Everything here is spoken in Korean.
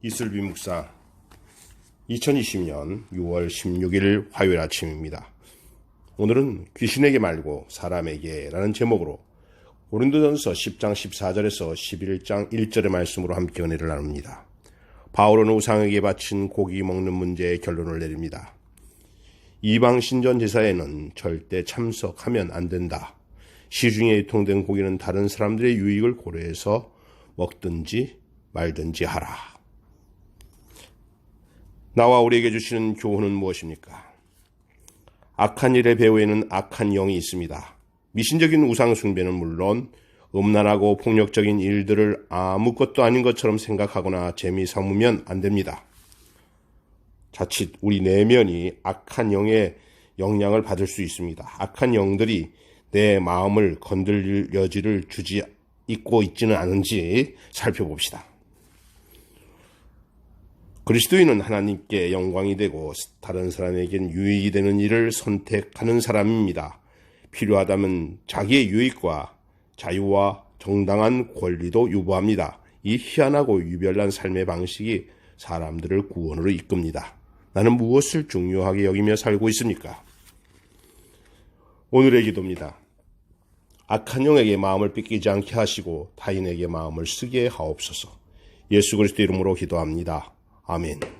이슬비 묵상 2020년 6월 16일 화요일 아침입니다. 오늘은 귀신에게 말고 사람에게 라는 제목으로 고린도전서 10장 14절에서 11장 1절의 말씀으로 함께 은혜를 나눕니다. 바울은 우상에게 바친 고기 먹는 문제에 결론을 내립니다. 이방 신전 제사에는 절대 참석하면 안 된다. 시중에 유통된 고기는 다른 사람들의 유익을 고려해서 먹든지 말든지 하라. 나와 우리에게 주시는 교훈은 무엇입니까? 악한 일의 배후에는 악한 영이 있습니다. 미신적인 우상숭배는 물론 음란하고 폭력적인 일들을 아무것도 아닌 것처럼 생각하거나 재미 삼으면 안 됩니다. 자칫 우리 내면이 악한 영의 영향을 받을 수 있습니다. 악한 영들이 내 마음을 건들 여지를 주지 있고 있지는 않은지 살펴봅시다. 그리스도인은 하나님께 영광이 되고 다른 사람에겐 유익이 되는 일을 선택하는 사람입니다. 필요하다면 자기의 유익과 자유와 정당한 권리도 유보합니다. 이 희한하고 유별난 삶의 방식이 사람들을 구원으로 이끕니다. 나는 무엇을 중요하게 여기며 살고 있습니까? 오늘의 기도입니다. 악한 영에게 마음을 뺏기지 않게 하시고 타인에게 마음을 쓰게 하옵소서. 예수 그리스도 이름으로 기도합니다. 아멘.